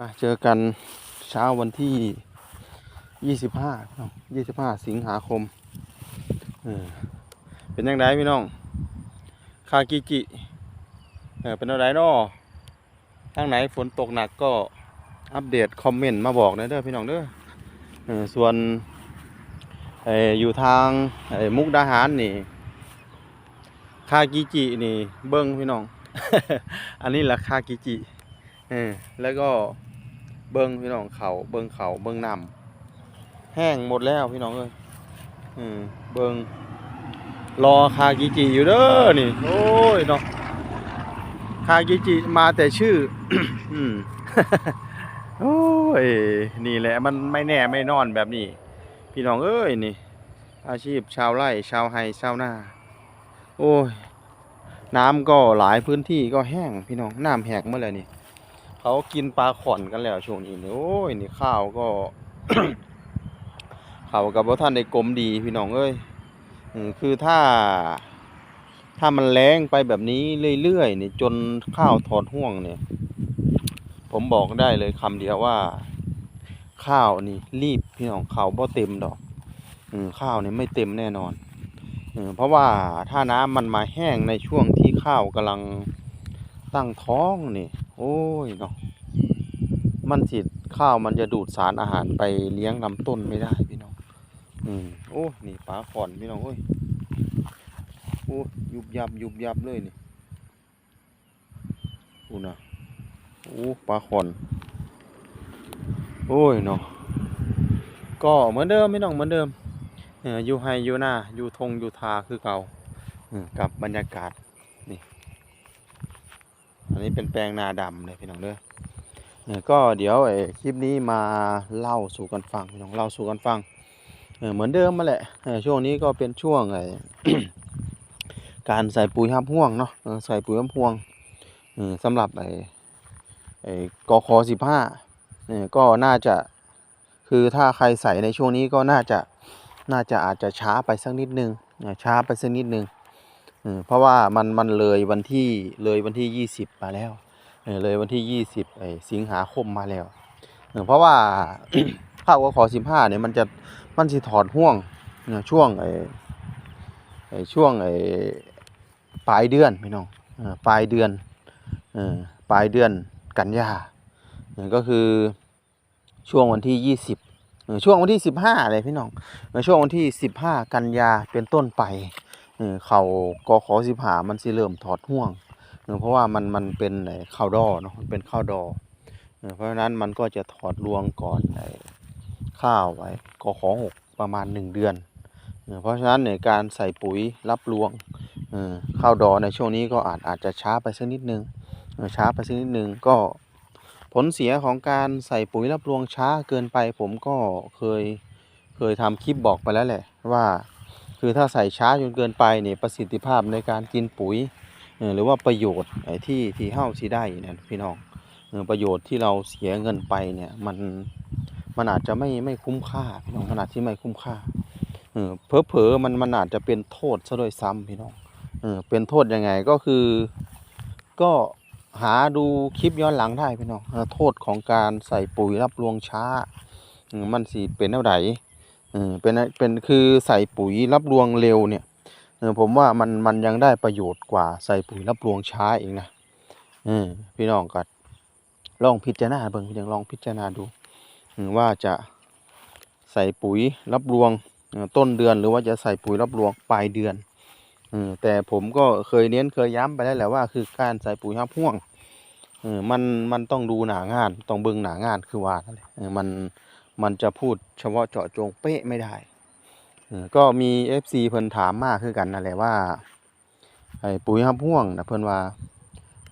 มาเจอกันเช้าวันที่ยี่สิบห้ายี่สิบห้าสิงหาคมเออเป็นยังไงพี่น้อง คากิจิเออเป็นอะไรนาะทางไหนฝนตกหนักก็อัปเดตคอมเมนต์มาบอกนะเด้อพี่น้องเด้อเออส่วนเอออยู่ทางเออมุกดาหารนี่ คากิจินี่เบิ้งพี่น้อง อันนี้แหละคากิจิเออแล้วก็ เบิ้งพี่น้องเขาเบิ้งเขาเบิ้งน้ำแห้งหมดแล้วพี่น้องเอ้ยเออเบิ้งรอคากิจิอยู่เด้อนี่ โอ้ยเนาะคากิจิมาแต่ชื่ออืมโอ้ยนี่แหละมันไม่แน่ไม่นอนแบบนี้ พี่น้องเอ้ยนี่ อาชีพชาวไร่ชาวไฮชาวนาโอ้ย น้ำก็หลายพื้นที่ก็แห้งพี่น้องน้ำแหกเมื่อไหร่นี่ เขากินปลาขอนกันแล้วช่วงนี้นี่โอ้ยนี่ข้าวก็เขากับว่าท่านได้กลมดีพี่น้องเอ้ยคือถ้า ถ้ามันแรงไปแบบนี้เรื่อยๆนี่จนข้าวถอดห่วงเนี่ย ผมบอกได้เลยคำเดียวว่า ข้าวนี่รีบพี่น้องเขาบ่เต็มดอกข้าวนี่ไม่เต็มแน่นอนเพราะว่าถ้าน้ำมันมาแห้งในช่วงที่ข้าวกำลังตั้งท้องนี่ โอ้ยเนาะมันสิข้าวมันจะดูดสารอาหารไปเลี้ยงลำต้นไม่ได้พี่น้อง อืมโอ้ นี่ปลาขอนพี่น้องเอ้ย โอ้ยุบยับยุบยับเลยนี่อูนะโอ้ปลาขอน โอ้ยเนาะ ก็เหมือนเดิมพี่น้องเหมือนเดิมเอออยู่ไฮอยู่หน้าอยู่ทงอยู่ทาคือเก่าอืมกับบรรยากาศ อันนี้เป็นแปลงนาดำเลยพี่น้องเด้อเออก็เดี๋ยวไอ้คลิปนี้มาเล่าสู่กันฟังพี่น้องเล่าสู่กันฟังเออเหมือนเดิมมาแหละเออช่วงนี้ก็เป็นช่วงไอ้การใส่ปุ๋ยห้ามห่วงเนาะใส่ปุ๋ยห้ามห่วงเออสำหรับไอ้ไอ้กคสิบห้าเออก็น่าจะคือถ้าใครใส่ในช่วงนี้ก็น่าจะน่าจะอาจจะช้าไปสักนิดนึงเออช้าไปสักนิดนึง เพราะว่ามันมันเลยวันที่เลยวันที่ยี่สิบมาแล้วเลยวันที่ยี่สิบสิงหาคมมาแล้วเพราะว่าข้าวกขอสิบห้าเนี่ยมันจะมันสิถอดห่วงช่วงไอ้ช่วงไอ้ปลายเดือนพี่น้องปลายเดือนปลายเดือนกันยาก็คือช่วงวันที่ยี่สิบช่วงวันที่สิบห้าเลยพี่น้องช่วงวันที่สิบห้ากันยาเป็นต้นไป เออเขากอขอสิบหามันสิเริ่มถอดห่วงเออเพราะว่ามันมันเป็นไอ้ข้าวดอเนาะมันเป็นข้าวดอเพราะฉะนั้นมันก็จะถอดรวงก่อนไอ้ข้าวไว้กอขอหกประมาณหนึ่งเดือน เพราะฉะนั้นในการใส่ปุ๋ยรับรวงข้าวดอในช่วงนี้ก็อาจอาจจะช้าไปสักนิดนึงช้าไปสักนิดนึงก็ผลเสียของการใส่ปุ๋ยรับรวงช้าเกินไปผมก็เคยเคยทำคลิปบอกไปแล้วแหละว่า คือถ้าใส่ช้าจนเกินไปเนี่ยประสิทธิภาพในการกินปุ๋ยหรือว่าประโยชน์ไอ้ที่ที่เฮ้าสิได้เนี่ยพี่น้องประโยชน์ที่เราเสียเงินไปเนี่ยมันมันอาจจะไม่ไม่คุ้มค่าพี่น้องขนาดที่ไม่คุ้มค่าเออเพอเพอมันมันอาจจะเป็นโทษซะด้วยซ้ำพี่น้องเออเป็นโทษยังไงก็คือก็หาดูคลิปย้อนหลังได้พี่น้องโทษของการใส่ปุ๋ยรับรวงช้า มันสิเป็นเท่าไหร่ เออเป็นเป็นคือใส่ปุ๋ยรับรวงเร็วเนี่ยเออผมว่ามันมันยังได้ประโยชน์กว่าใส่ปุ๋ยรับรวงช้าเองนะเออพี่น้องก็ลองพิจารณาเบิ่งพี่น้องลองพิจารณาดูว่าจะใส่ปุ๋ยรับรวงต้นเดือนหรือว่าจะใส่ปุ๋ยรับรวงปลายเดือนอแต่ผมก็เคยเน้นเคยย้ำไปแล้วแหละว่า คือการใส่ปุ๋ยห้าพ่วงมันมันต้องดูหนางาน ต้องเบิ่งหนางานคือว่าอมัน มันจะพูดเฉพาะเจาะจงเป๊ะไม่ได้ก็มี FC เพิ่นถามมากคือกันนั่นแหละว่าไอ้ปุ๋ยฮับพ่วงนะเพิ่นว่า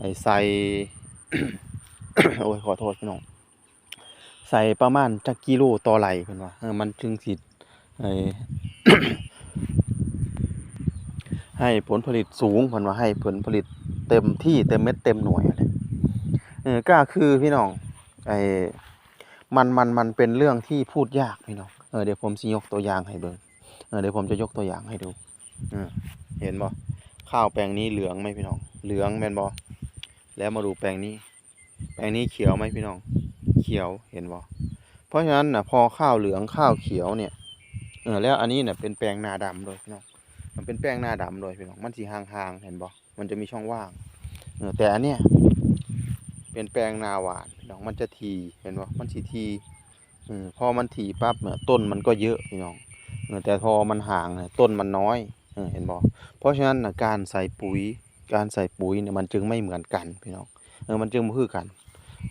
ไอ้ใส่โอ้ยขอโทษพี่น้องใส่ประมาณจักกิโลต่อไหลเพิ่นว่าเออมันถึงสิไอ้ให้ผลผลิตสูงเพิ่นว่าให้ผลผลิตเต็มที่เต็มเม็ดเต็มหน่วยเออก็คือพี่น้องไอ้ มันมันมันเป็นเรื่องที่พูดยากพี่น้องเออเดี๋ยวผมสิยกตัวอย่างให้เบิ่งเออเดี๋ยวผมจะยกตัวอย่างให้ดูเออเห็นบ่ข้าวแปลงนี้เหลืองไหมพี่น้อง เหลืองแมนบ่แล้วมาดูแปลงนี้ แปลงนี้เขียวไหมพี่น้อง เขียวเห็นบ่เพราะฉะนั้นนะพอข้าวเหลืองข้าวเขียวเนี่ยเออแล้วอันนี้เนี่ยเป็นแปลงนาดำโดยพี่น้องมันเป็นแปลงนาดำโดยพี่น้องมันสีห่างๆเห็นบ่มันจะมีช่องว่างเออแต่อันเนี้ย เป็นแปลงนาหวานพี่น้องมันจะทีเห็นบ่ามันสีทีอพอมันทีปั๊บเนี่ยต้นมันก็เยอะพี่น้องแต่พอมันห่างเนี่ยต้นมันน้อยเห็นบ่เพราะฉะนั้นนะการใส่ปุ๋ย การใส่ปุ๋ยเนี่ยมันจึงไม่เหมือนกันพี่น้องเออมันจึงบ่คือกัน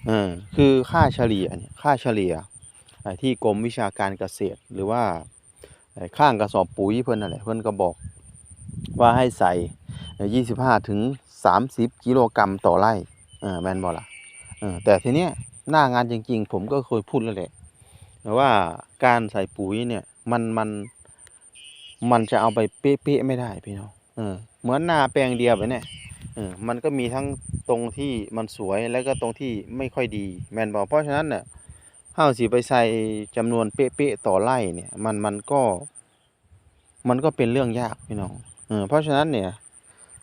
เออคือค่าเฉลี่ยเนี่ยค่าเฉลี่ยที่กรมวิชาการเกษตรหรือว่าข้างกระสอบปุ๋ยเพิ่นนั่นแหละเพิ่อนก็บอกว่าให้ใส่ยี่สิบห้าถึงสามสิบกิโลกรัมต่อไร่เออแมนบ่ล่ะ แต่ทีเนี้ยหน้างานจริง ๆ ผมก็เคยพูดแล้วแหละว่าการใส่ปุ๋ยเนี่ยมันมันมันจะเอาไปเป๊ะๆไม่ได้พี่น้องเออเหมือนนาแปลงเดียวไปเนี่ยเออมันก็มีทั้งตรงที่มันสวยแล้วก็ตรงที่ไม่ค่อยดีแมนบอกเพราะฉะนั้นเนี่ยเฮาสิไปใส่จำนวนเป๊ะๆต่อไร่เนี่ยมันมันก็ มันก็เป็นเรื่องยากพี่น้องเออเพราะฉะนั้นเนี่ย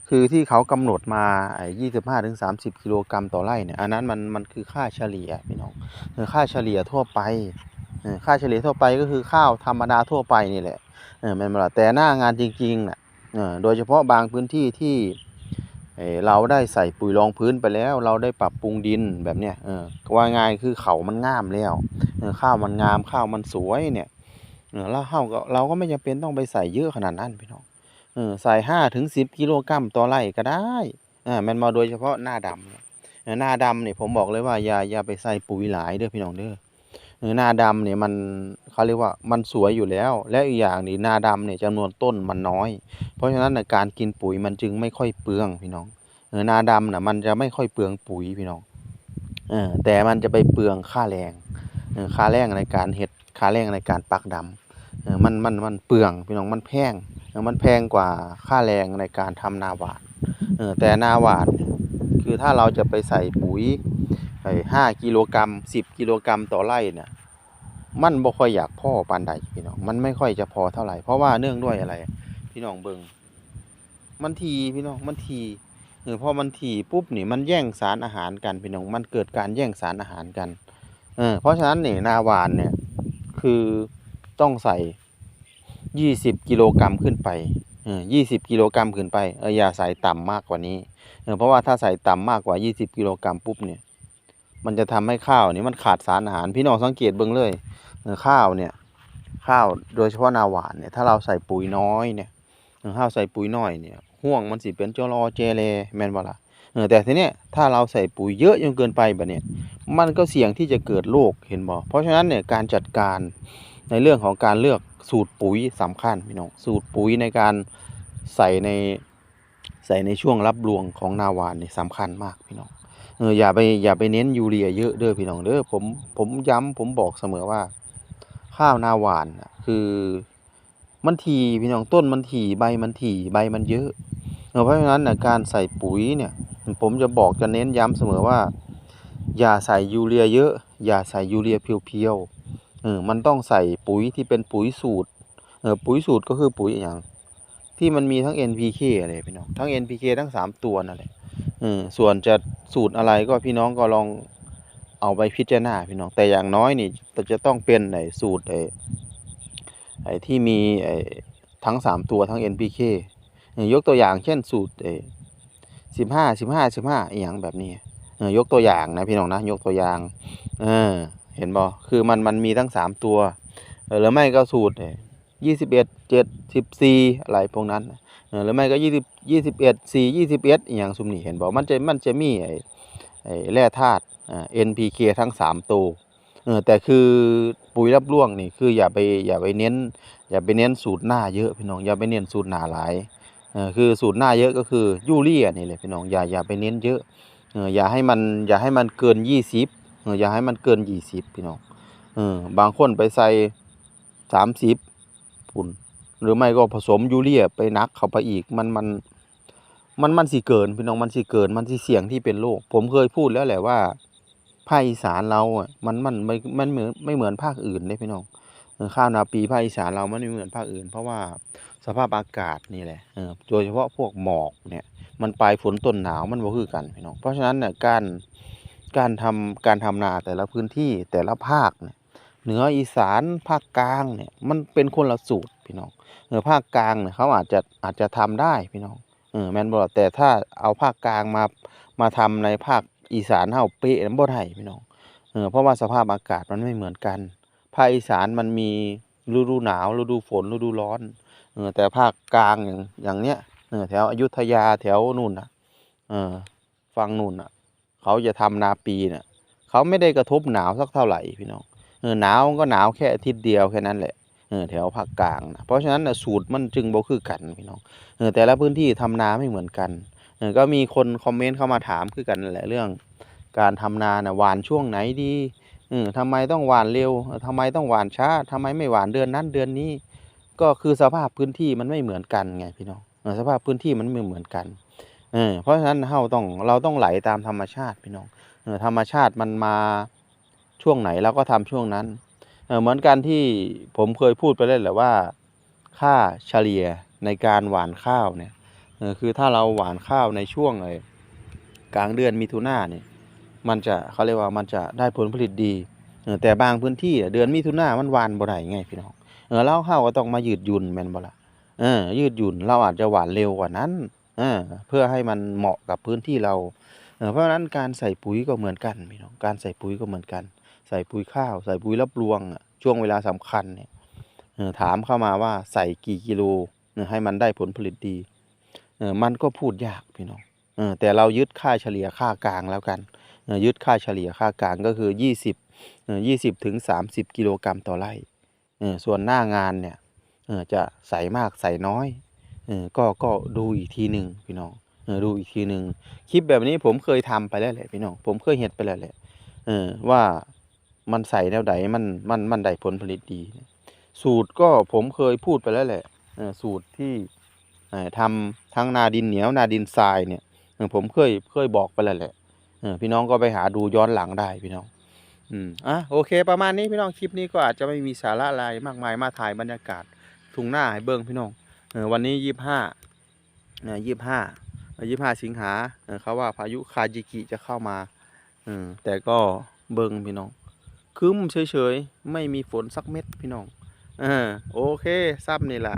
คือที่เขากำหนดมาไอ้ยี่สิบห้าถึงสามสิบกิโลกรัมต่อไร่เนี่ยอันนั้นมันมันคือค่าเฉลี่ยพี่น้องเออค่าเฉลี่ยทั่วไปค่าเฉลี่ยทั่วไปก็คือข้าวธรรมดาทั่วไปนี่แหละเออแม่นบ่ล่ะแต่หน้างานจริงๆน่ะโดยเฉพาะบางพื้นที่ที่เราได้ใส่ปุ๋ยรองพื้นไปแล้ว เราได้ปรับปรุงดินแบบเนี้ยว่าง่ายคือเขามันงามแล้วข้าวมันงามข้าวมันสวยเนี่ยเออแล้วเฮาก็เราก็ไม่จำเป็นต้องไปใส่เยอะขนาดนั้นพี่น้อง ออใส่ห้าถึงสิบกิโลกรัมต่อไร่ก็ได้อ่าแมันมาโดยเฉพาะหน้าดำเนี่ยเอหน้าดำเนี่ยผมบอกเลยว่าอย่าอย่าไปใส่ปุ๋ยหลายเด้อพี่น้องเด้อเออหน้าดำเนี่ยมันเขาเรียกว่ามันสวยอยู่แล้ว และอีกอย่างนี่หน้าดำเนี่ยจำนวนต้นมันน้อย เพราะฉะนั้นนะการกินปุ๋ยมันจึงไม่ค่อยเปลืองพี่น้องเออนาดำน่ะมันจะไม่ค่อยเปลืองปุ๋ยพี่น้องอแต่มันจะไปเปลืองค่าแรงเออค่าแรงในการเฮ็ดค่าแรงในการปักดำเออมันมันมันเปลืองพี่น้องมันแพง มันแพงกว่าค่าแรงในการทำนาหวานเออแต่นาหวานคือถ้าเราจะไปใส่ปุ๋ยไอ้ห้ากิโลกรัมสิบกิโลกรัมต่อไร่เนี่ยมันบ่ค่อยอยากพ่อปานใดพี่น้องมันไม่ค่อยจะพอเท่าไหร่เพราะว่าเนื่องด้วยอะไร พี่น้องเบิงมันทีพี่น้องมันทีเออพอมันถี่ปุ๊บนี่มันแย่งสารอาหารกันพี่น้องมันเกิดการแย่งสารอาหารกันเออเพราะฉะนั้นนี่นาหวานเนี่ยคือต้องใส่ ยี่สิบกิโลกรัมขึ้นไปยี่สิบกิโลกรัมขึ้นไปเอออย่าใส่ต่ำมากกว่านี้เพราะว่าถ้าใส่ต่ำมากกว่ายี่สิบกิโลกรัมปุ๊บเนี่ย มันจะทำให้ข้าวนี่มันขาดสารอาหาร พี่น้องสังเกตเบิ่งเลยข้าวเนี่ย ข้าวโดยเฉพาะนาหวานเนี่ยถ้าเราใส่ปุ๋ยน้อยเนี่ยข้าวใส่ปุ๋ยน้อยเนี่ยห่วงมันสิเป็นจรอเจเลแมนบ่ล่ะเออแต่ทีเนี้ยถ้าเราใส่ปุ๋ยเยอะจนเกินไปแบบเนี้ยมันก็เสี่ยงที่จะเกิดโรคเห็นบ่เพราะฉะนั้นเนี่ยการจัดการในเรื่องของการเลือก สูตรปุ๋ยสำคัญพี่น้องสูตรปุ๋ยในการใส่ในใส่ในช่วงรับรวงของนาวานนี่สำคัญมากพี่น้องเอออย่าไปอย่าไปเน้นยูเรียเยอะเด้อพี่น้องเด้อผมผมย้ำผมบอกเสมอว่า ข้าวนาหวานคือมันถี่พี่น้องต้นมันถี่ใบมันถี่ใบมันเยอะเออเพราะฉะนั้นนะการใส่ปุ๋ยเนี่ย ผมจะบอกจะเน้นย้ำเสมอว่า อย่าใส่ยูเรียเยอะ อย่าใส่ยูเรียเพียวๆ เออมันต้องใส่ปุ๋ยที่เป็นปุ๋ยสูตรเออปุ๋ยสูตรก็คือปุ๋ยอย่าง ที่มันมีทั้ง NPK อะไรพี่น้องทั้ง NPK ทั้งสามตัวนั่นแหละเออส่วนจะสูตรอะไรก็พี่น้องก็ลองเอาไปพิจารณาพี่น้องแต่อย่างน้อยนี่จะต้องเป็นไอ้สูตรไอ้ไอ้ที่มีไอ้ทั้งสามตัวทั้ง NPK ยกตัวอย่างเช่นสูตรเอสิบห้าสิบห้าสิบห้าอย่างแบบนี้ยกตัวอย่างนะพี่น้องนะยกตัวอย่าง เออ เห็นบ่คือมันมันมีทั้งสามตัวหรือไม่ก็สูตรยี่สิบเอ็ดเจ็ดสิบสี่อะไรพวกนั้นหรือไม่ก็ยี่สิบยี่สิบเอ็ดสี่ยี่สิบเอ็ดอย่างซุมนี่เห็นบ่มันจะมันจะมีไอ้ไอ้แร่ธาตุอ่า NPK ทั้งสามตัวแต่คือปุ๋ยรับร่วงนี่คืออย่าไปอย่าไปเน้น อย่าไปเน้นสูตรหน้าเยอะพี่น้องอย่าไปเน้นสูตรหนาหลายคือสูตรหน้าเยอะก็คือยูเรียนี่แหละพี่น้องอย่าอย่าไปเน้นเยอะอย่าให้มันอย่าให้มันเกินยี่สิบ อออย่าให้มันเกินยี่สิบพี่น้องเออบางคนไปใส่สามสิบปุ่น หรือไม่ก็ผสมยูเรียไปนักเข้าไปอีกมันมันมันมันสิเกินพี่น้องมันสิเกินมันสิเสี่ยงที่เป็นโรคผมเคยพูดแล้วแหละว่าภาคอีสานเราอะมันมันไม่มันเหมือนไม่เหมือนภาคอื่นเลยพี่น้องข้าวนาปีภาคอีสานเรามันไม่เหมือนภาคอื่น เพราะว่าสภาพอากาศนี่แหละเออโดยเฉพาะพวกหมอกเนี่ยมันปลายฝนต้นหนาวมันบ่คือกันพี่น้องเพราะฉะนั้นเนี่ยการ การทำการทำนาแต่ละพื้นที่แต่ละภาคเนี่ยเหนืออีสานภาคกลางเนี่ยมันเป็นคนละสูตรพี่น้องเออภาคกลางเนี่ยเขาอาจจะอาจจะทำได้พี่น้องเออแมนบ่แต่ถ้าเอาภาคกลางมามาทำในภาคอีสานเฮาเป๊ะนั้นบ่ได้พี่น้องเออเพราะว่าสภาพอากาศมันไม่เหมือนกัน ภาคอีสานมันมีฤดูหนาวฤดูฝนฤดูร้อนเออแต่ภาคกลางอย่างอย่างเนี้ยเออแถวอยุธยาแถวนู่นน่ะเออฟังนู่นน่ะ เขาจะทำนาปีเนี่ยเขาไม่ได้กระทบหนาวสักเท่าไหร่พี่น้องเออหนาวก็หนาวแค่อาทิตย์เดียวแค่นั้นแหละเออแถวภาคกลางนะเพราะฉะนั้นนะสูตรมันจึงบ่คือกันพี่น้องเออแต่ละพื้นที่ทำนาไม่เหมือนกันเออก็มีคนคอมเมนต์เข้ามาถามคือกันแหละเรื่อง การทำนาน่ะหวานช่วงไหนดีเออทำไมต้องหวานเร็วเออทำไมต้องหวานช้าทำไมไม่หวานเดือนนั้นเดือนนี้ ก็คือสภาพพื้นที่มันไม่เหมือนกันไงพี่น้องสภาพพื้นที่มันไม่เหมือนกัน เออเพราะฉะนั้นเราต้องเราต้องไหลตามธรรมชาติพี่น้องเออธรรมชาติมันมาช่วงไหนเราก็ทำช่วงนั้นเออเหมือนกันที่ผมเคยพูดไปแล้วแหละว่าค่าเฉลี่ยในการหว่านข้าวเนี่ยเออคือถ้าเราหว่านข้าวในช่วงไอ้กลางเดือนมิถุนาเนี่ยมันจะเขาเรียกว่ามันจะได้ผลผลิตดีเออแต่บางพื้นที่เดือนมิถุนามันหวานบ่ได้ไงพี่น้องเออเราข้าวก็ต้องมายืดยุ่นแม่นบ่ละเออยืดหยุ่นเราอาจจะหวานเร็วกว่านั้น เออเพื่อให้มันเหมาะกับพื้นที่เราเพราะฉะนั้นการใส่ปุ๋ยก็เหมือนกันพี่น้องการใส่ปุ๋ยก็เหมือนกัน ใส่ปุ๋ยข้าว ใส่ปุ๋ยรับรวงช่วงเวลาสำคัญเนี่ยอถามเข้ามาว่าใส่กี่กิโลให้มันได้ผลผลิตดีเออมันก็พูดยากพี่น้องเออแต่เรายึดค่าเฉลี่ยค่ากลางแล้วกันยึดค่าเฉลี่ยค่ากลางก็คือ 20 20ถึง30 กิโลกรัมต่อไร่ส่วนหน้างานเนี่ยจะใส่มากใส่น้อย เออก็ก็ดูอีกทีหนึ่งพี่น้องเออดูอีกทีหนึ่งคลิปแบบนี้ผมเคยทำไปแล้วแหละพี่น้องผมเคยเห็นไปแล้วแหละเออว่ามันใส่แนวใดมันมันมันได้ผลผลิตดี สูตรก็ผมเคยพูดไปแล้วแหละเออสูตรที่เออทำทั้งนาดินเหนียวนาดินทรายเนี่ยผมเคยเคยบอกไปแล้วแหละเออพี่น้องก็ไปหาดูย้อนหลังได้พี่น้องอืมอะโอเค ประมาณนี้พี่น้องคลิปนี้ก็อาจจะไม่มีสาระอะไรมากมายมาถ่ายบรรยากาศทุ่งหน้าให้เบิ่งพี่น้อง วันนี้ยี่ห้ายี่ห้ายี่ห้าสิงหาเขาว่าพายุคาจิกิจะเข้ามาแต่ก็เบิ่งพี่น้องคึ้มเฉยๆ ไม่มีฝนสักเม็ดพี่น้องออโอเคซับนี่แหละ